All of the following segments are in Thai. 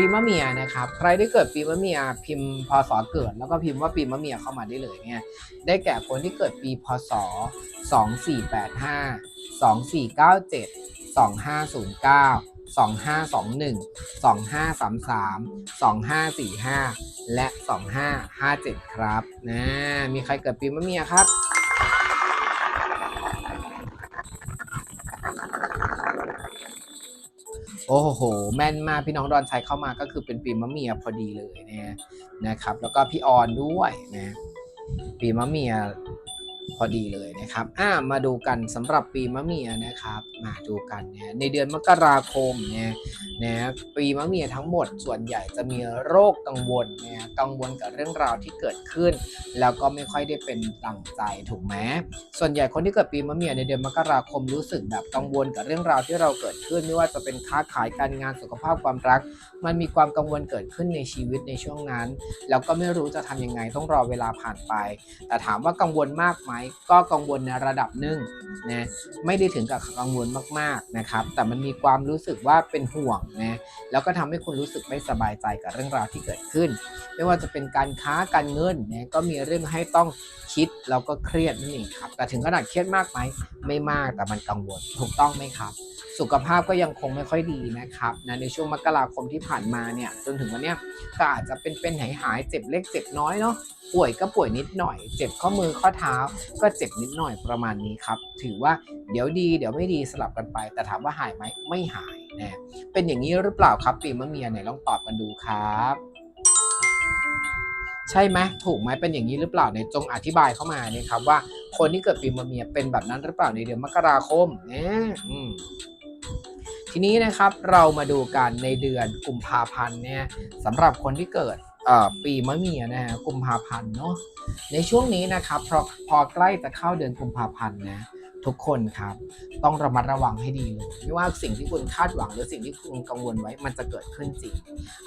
ปีมะเมียนะครับใครที่เกิดปีมะเมียพิมพ์พศเกิด แล้วก็พิมพ์ว่าปีมะเมียเข้ามาได้เลยเนี่ยได้แก่คนที่เกิดปีพศ 2485 2497 2509 2521 2533 2545 และ 2557 ครับนะมีใครเกิดปีมะเมียครับ โอ้โห แม่นมากพี่น้องดอนชัยเข้ามาก็คือเป็นปีมะเมียพอดีเลยนะนะครับ แล้วก็พี่ออนด้วยนะปีมะเมีย พอดีเลยนะครับอ่ามาดูกันสำหรับปีมะเมียนะครับ มาดูกันนะในเดือนมกราคมเนี่ยนะปีมะเมียทั้งหมดส่วนใหญ่จะมีโรคกังวลนะกังวลกับเรื่องราวที่เกิดขึ้น แล้วก็ไม่ค่อยได้เป็นดังใจถูกไหมส่วนใหญ่คนที่เกิดปีมะเมียในเดือนมกราคมรู้สึกแบบกังวลกับเรื่องราวที่เราเกิดขึ้น ไม่ว่าจะเป็นค้าขายการงานสุขภาพความรัก มันมีความกังวลเกิดขึ้นในชีวิตในช่วงนั้น แล้วก็ไม่รู้จะทำยังไงต้องรอเวลาผ่านไป แต่ถามว่ากังวลมากไหมก็กังวลในระดับหนึ่งนะไม่ได้ถึงกับกังวลมากๆนะครับ แต่มันมีความรู้สึกว่าเป็นห่วงนะแล้วก็ทำให้คุณรู้สึกไม่สบายใจกับเรื่องราวที่เกิดขึ้น ไม่ว่าจะเป็นการค้าการเงินนะก็มีเรื่องให้ต้องคิดแล้วก็เครียดนั่นเองครับ แต่ถึงขนาดเครียดมากไหมไม่มากแต่มันกังวลถูกต้องไหมครับ สุขภาพก็ยังคงไม่ค่อยดีนะครับนะในช่วงมกราคมที่ผ่านมาเนี่ยจนถึงวันเนี้ยก็อาจจะเป็นเป็นหายหายๆเจ็บเล็กเจ็บน้อยเนาะป่วยก็ป่วยนิดหน่อย เจ็บข้อมือข้อเท้า ก็เจ็บนิดหน่อยประมาณนี้ครับ ถือว่าเดี๋ยวดีเดี๋ยวไม่ดีสลับกันไป แต่ถามว่าหายไหมไม่หายนะเป็นอย่างนี้หรือเปล่าครับ ปีมะเมียไหนลองตอบกันดูครับ ใช่ไหมถูกไหมเป็นอย่างนี้หรือเปล่าในจงอธิบายเข้ามาเนี่ยครับว่าคนที่เกิดปีมะเมียเป็นแบบนั้นหรือเปล่าในเดือนมกราคมเนี่ยอืม ทีนี้นะครับเรามาดูกันในเดือนกุมภาพันธ์เนี่ยสำหรับคนที่เกิดปีมะเมียนะฮะกุมภาพันธ์เนาะในช่วงนี้นะครับพอพอใกล้จะเข้าเดือนกุมภาพันธ์นะ ทุกคนครับ ต้องระมัดระวังให้ดีเลยไม่ว่าสิ่งที่คุณคาดหวัง หรือสิ่งที่คุณกังวลไว้มันจะเกิดขึ้นจริง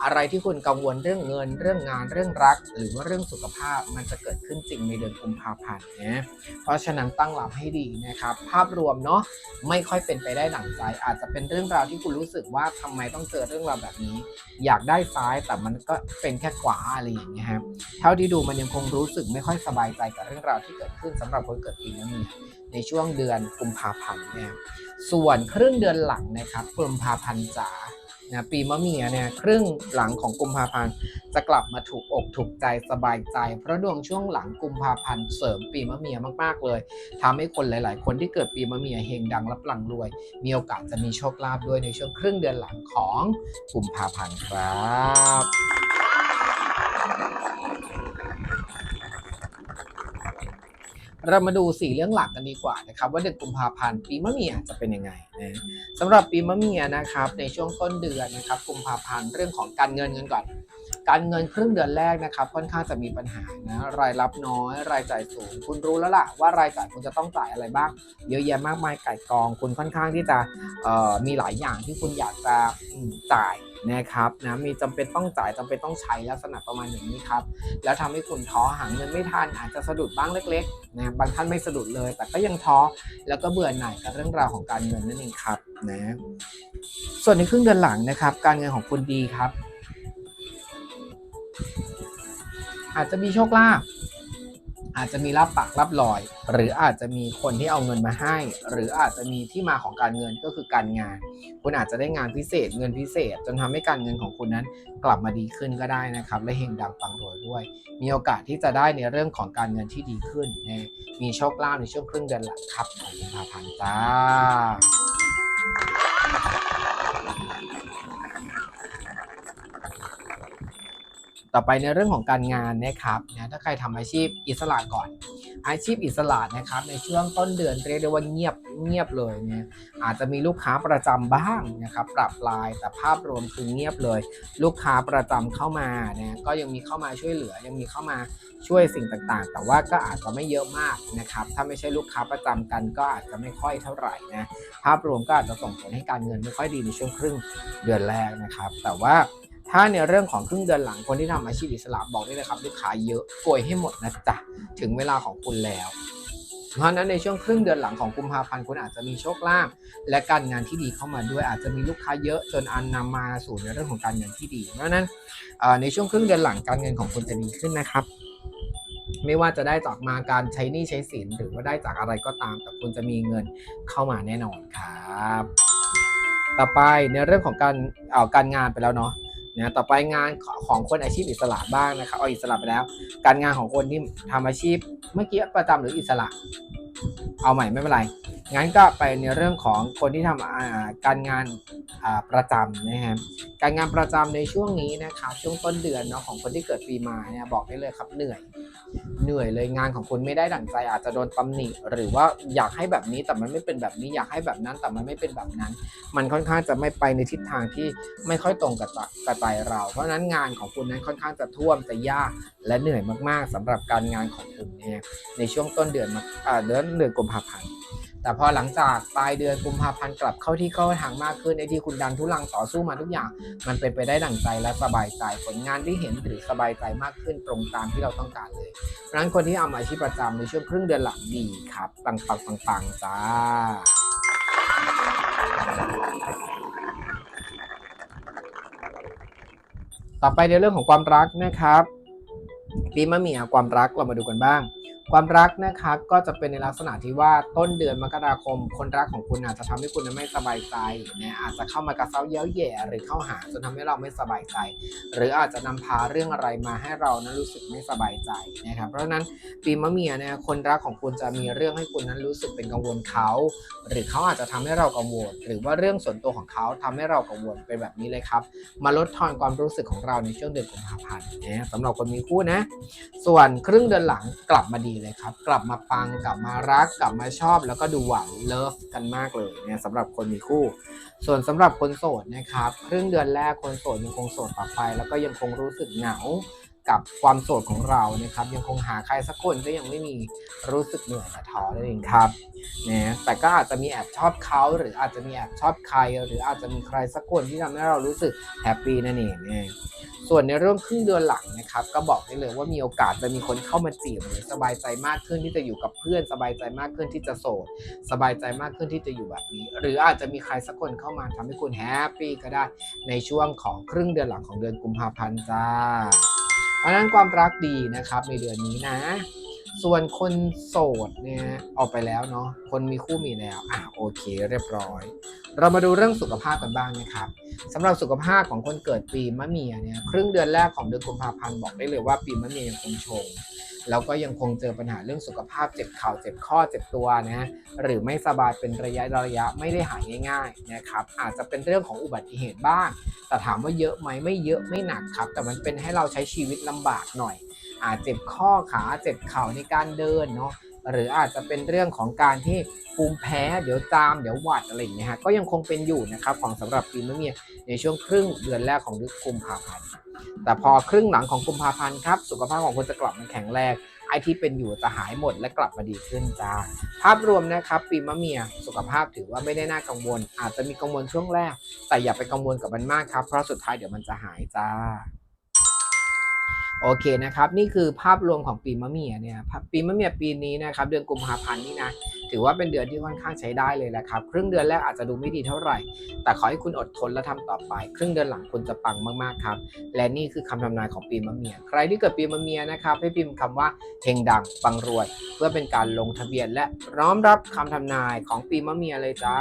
อะไรที่คุณกังวลเรื่องเงิน เรื่องงานเรื่องรัก หรือว่าเรื่องสุขภาพมันจะเกิดขึ้นจริงในเดือนกุมภาพันธ์นะเพราะฉะนั้นตั้งรับให้ดีนะครับ ภาพรวมเนาะไม่ค่อยเป็นไปได้หนังใจ อาจจะเป็นเรื่องราวที่คุณรู้สึกว่าทำไมต้องเจอเรื่องราวแบบนี้ อยากได้ซ้ายแต่มันก็เป็นแค่ขวาอะไรอย่างเงี้ยครับเท่าที่ดูมันยังคงรู้สึกไม่ค่อยสบายใจกับเรื่องราวที่เกิดขึ้นสำหรับคนเกิดปีมะเมีย ในช่วงเดือนกุมภาพันธ์เนี่ยส่วนครึ่งเดือนหลังนะครับกุมภาพันธ์จ๋านะปีมะเมียเนี่ยครึ่งหลังของกุมภาพันธ์จะกลับมาถูกอกถูกใจสบายใจ เพราะดวงช่วงหลังกุมภาพันธ์เสริมปีมะเมียมากๆเลยทำให้คนหลาย ๆ คนที่เกิดปีมะเมียเฮงดังรับหลังรวย มีโอกาสจะมีโชคลาภด้วยในช่วงครึ่งเดือนหลังของกุมภาพันธ์ครับ เรามาดูสี่เรื่องหลักกันดีกว่านะครับ ว่าเดือนกุมภาพันธ์ปีมะเมียจะเป็นยังไงนะสำหรับปีมะเมียนะครับในช่วงต้นเดือนนะครับกุมภาพันธ์เรื่องของการเงินกันก่อน การเงินครึ่งเดือนแรกนะครับค่อนข้างจะมีปัญหานะรายรับน้อย รายจ่ายสูง คุณรู้แล้วล่ะว่ารายจ่ายคุณจะต้องจ่ายอะไรบ้าง เยอะแยะมากมายไก่กอง คุณค่อนข้างที่จะมีหลายอย่างที่คุณอยากจะจ่ายนะครับนะมีจำเป็นต้องจ่ายจำเป็นต้องใช้ลักษณะประมาณอย่างนี้ครับแล้วทำให้คุณท้อหาเงินไม่ทันอาจจะสะดุดบ้างเล็กๆนะบางท่านไม่สะดุดเลย แต่ก็ยังท้อแล้วก็เบื่อหน่ายกับเรื่องราวของการเงินนั่นเองครับนะส่วนในครึ่งเดือนหลังนะครับ การเงินของคุณดีครับ อาจจะมีโชคลาภอาจจะมีรับปากรับลอย หรืออาจจะมีคนที่เอาเงินมาให้ หรืออาจจะมีที่มาของการเงินก็คือการงาน คุณอาจจะได้งานพิเศษเงินพิเศษ จนทำให้การเงินของคุณนั้นกลับมาดีขึ้นก็ได้นะครับ และเฮงดังปังรวยด้วย มีโอกาสที่จะได้ในเรื่องของการเงินที่ดีขึ้นนะมีโชคลาภในช่วงครึ่งเดือนหลังครับของกุมภาพันธ์จ้า ต่อไปในเรื่องของการงานนะครับนะถ้าใครทำอาชีพอิสระก่อน อาชีพอิสระนะครับในช่วงต้นเดือนเรียกได้ว่าเงียบเงียบเลยเนี่ยอาจจะมีลูกค้าประจำบ้างนะครับปรับลายแต่ภาพรวมคือเงียบเลย ลูกค้าประจำเข้ามาเนี่ยก็ยังมีเข้ามาช่วยเหลือยังมีเข้ามาช่วยสิ่งต่างๆ แต่ว่าก็อาจจะไม่เยอะมากนะครับถ้าไม่ใช่ลูกค้าประจำกันก็อาจจะไม่ค่อยเท่าไหร่นะภาพรวมก็อาจจะส่งผลให้การเงินไม่ค่อยดีในช่วงครึ่งเดือนแรกนะครับ แต่ว่า ถ้าในเรื่องของครึ่งเดือนหลังคนที่ทำอาชีพอิสระบอกได้เลยครับลูกค้าเยอะโกยให้หมดนะจ๊ะถึงเวลาของคุณแล้ว เพราะฉะนั้นในช่วงครึ่งเดือนหลังของกุมภาพันธ์คุณอาจจะมีโชคลาภและการงานที่ดีเข้ามาด้วยอาจจะมีลูกค้าเยอะจนอันนำมาสู่ในเรื่องของการเงินที่ดี เพราะฉะนั้นในช่วงครึ่งเดือนหลังการเงินของคุณจะดีขึ้นนะครับไม่ว่าจะได้จากมาการใช้หนี้ใช้สินหรือว่าได้จากอะไรก็ตาม แต่คุณจะมีเงินเข้ามาแน่นอนครับ ต่อไปในเรื่องของการเอาการงานไปแล้วเนาะ นะต่อไปงานของคนอาชีพอิสระบ้างนะครับเอาอิสระไปแล้ว การงานของคนที่ทำอาชีพเมื่อกี้ประจำหรืออิสระ เอาใหม่ไม่เป็นไร งั้นก็ไปในเรื่องของคนที่ทำการงานประจำนะครับการงานประจำในช่วงนี้นะครับช่วงต้นเดือนเนาะของคนที่เกิดปีมาเนี่ยบอกได้เลยครับเหนื่อย เหนื่อยเลยงานของคุณไม่ได้ดั่งใจ อาจจะโดนตำหนิ หรือว่าอยากให้แบบนี้แต่มันไม่เป็นแบบนี้อยากให้แบบนั้นแต่มันไม่เป็นแบบนั้น มันค่อนข้างจะไม่ไปในทิศทางที่ไม่ค่อยตรงกับใจกับใจเรา เพราะนั้นงานของคุณนั้นค่อนข้างจะท่วมจะยากและเหนื่อยมากๆสำหรับการงานของคุณเนี่ยในช่วงต้นเดือนมาเดือนเดือนกุมภาพันธ์ แต่พอหลังจากปลายเดือนกุมภาพันธ์กลับเข้าที่เข้าทางมากขึ้นไอ้ที่คุณดันทุลังต่อสู้มาทุกอย่าง มันเป็นไปได้ดั่งใจและสบายใจผลงานที่เห็นหรือสบายใจมากขึ้นตรงตามที่เราต้องการเลยเพราะฉะนั้นคนที่ทำอาชีพประจำในช่วงครึ่งเดือนหลังดีครับปังปังปังปังจ้าต่อไปในเรื่องของความรักนะครับปีมะเมียความรักเรามาดูกันบ้าง ความรักนะครับก็จะเป็นในลักษณะที่ว่าต้นเดือนมกราคม คนรักของคุณอาจจะทำให้คุณไม่สบายใจนะอาจจะเข้ามากระเซ้าเย้าแย่หรือเข้าหาจนทำให้เราไม่สบายใจ หรืออาจจะนำพาเรื่องอะไรมาให้เรานั้นรู้สึกไม่สบายใจนะครับเพราะฉะนั้นปีมะเมียเนี่ยคนรักของคุณจะมีเรื่องให้คุณนั้นรู้สึกเป็นกังวลเขา หรือเขาอาจจะทำให้เรากังวล หรือว่าเรื่องส่วนตัวของเขาทำให้เรากังวลเป็นแบบนี้เลยครับ มาลดทอนความรู้สึกของเราในช่วงเดือนกุมภาพันธ์นะสำหรับคนมีคู่นะ ส่วนครึ่งเดือนหลังกลับมาดีเลยครับ กลับมาปังกลับมารักกลับมาชอบ แล้วก็ดูหวานเลิฟกันมากเลยเนี่ยสำหรับคนมีคู่ ส่วนสำหรับคนโสดนะครับครึ่งเดือนแรกคนโสดยังคงโสดต่อไป แล้วก็ยังคงรู้สึกเหงา กับความโสดของเรานะครับ ยังคงหาใครสักคนก็ยังไม่มีรู้สึกเหนื่อยและท้อนั่นเองครับนะแต่ก็อาจจะมีแอบชอบเขาหรืออาจจะมีแอบชอบใคร หรืออาจจะมีใครสักคนที่ทำให้เรารู้สึกแฮปปี้นั่นเองนะส่วนในเรื่องครึ่งเดือนหลังนะครับก็บอกได้เลยว่ามีโอกาสจะมีคนเข้ามาจีบหรือสบายใจมากขึ้นที่จะอยู่กับเพื่อน สบายใจมากขึ้นที่จะโสด สบายใจมากขึ้นที่จะอยู่แบบนี้ หรืออาจจะมีใครสักคนเข้ามาทำให้คุณแฮปปี้ก็ได้ในช่วงของครึ่งเดือนหลังของเดือนกุมภาพันธ์จ้า เพราะนั้นความรักดีนะครับในเดือนนี้นะ ส่วนคนโสดเนี่ยออกไปแล้วเนาะคนมีคู่มีแล้วอะโอเคเรียบร้อย เรามาดูเรื่องสุขภาพกันบ้างนะครับสำหรับสุขภาพของคนเกิดปีมะเมียเนี่ยครึ่งเดือนแรกของเดือนกุมภาพันธ์บอกได้เลยว่าปีมะเมียยังคงชง แล้วก็ยังคงเจอปัญหาเรื่องสุขภาพเจ็บเข่าเจ็บข้อเจ็บตัวนะหรือไม่สบายเป็นระยะระยะไม่ได้หายง่ายๆนะครับอาจจะเป็นเรื่องของอุบัติเหตุบ้าง แต่ถามว่าเยอะไหมไม่เยอะไม่หนักครับ แต่มันเป็นให้เราใช้ชีวิตลำบากหน่อย อาจเจ็บข้อขาเจ็บเข่าในการเดินเนาะหรืออาจจะเป็นเรื่องของการที่ภูมิแพ้เดี๋ยวจามเดี๋ยวหวัดอะไรอย่างเงี้ยฮะก็ยังคงเป็นอยู่นะครับของสำหรับปีมะเมียในช่วงครึ่งเดือนแรกของเดือนกุมภาพันธ์ แต่พอครึ่งหลังของกุมภาพันธ์ครับ สุขภาพของคุณจะกลับมาแข็งแรงไอที่เป็นอยู่จะหายหมดและกลับมาดีขึ้นจ้าภาพรวมนะครับ ปีมะเมียสุขภาพถือว่าไม่ได้น่ากังวล อาจจะมีกังวลช่วงแรก แต่อย่าไปกังวลกับมันมากครับ เพราะสุดท้ายเดี๋ยวมันจะหายจ้าโอเคนะครับ นี่คือภาพรวมของปีมะเมียเนี่ยปีมะเมียปีนี้นะครับ เดือนกุมภาพันธ์นี่นะ ถือว่าเป็นเดือนที่ค่อนข้างใช้ได้เลยแหละครับครึ่งเดือนแรกอาจจะดูไม่ดีเท่าไหร่ แต่ขอให้คุณอดทนและทำต่อไป ครึ่งเดือนหลังคุณจะปังมากๆครับ และนี่คือคำทำนายของปีมะเมีย ใครที่เกิดปีมะเมียนะครับให้พิมพ์คำว่าเฮงดังปังรวย เพื่อเป็นการลงทะเบียนและร้อมรับคำทำนายของปีมะเมียเลยจ้า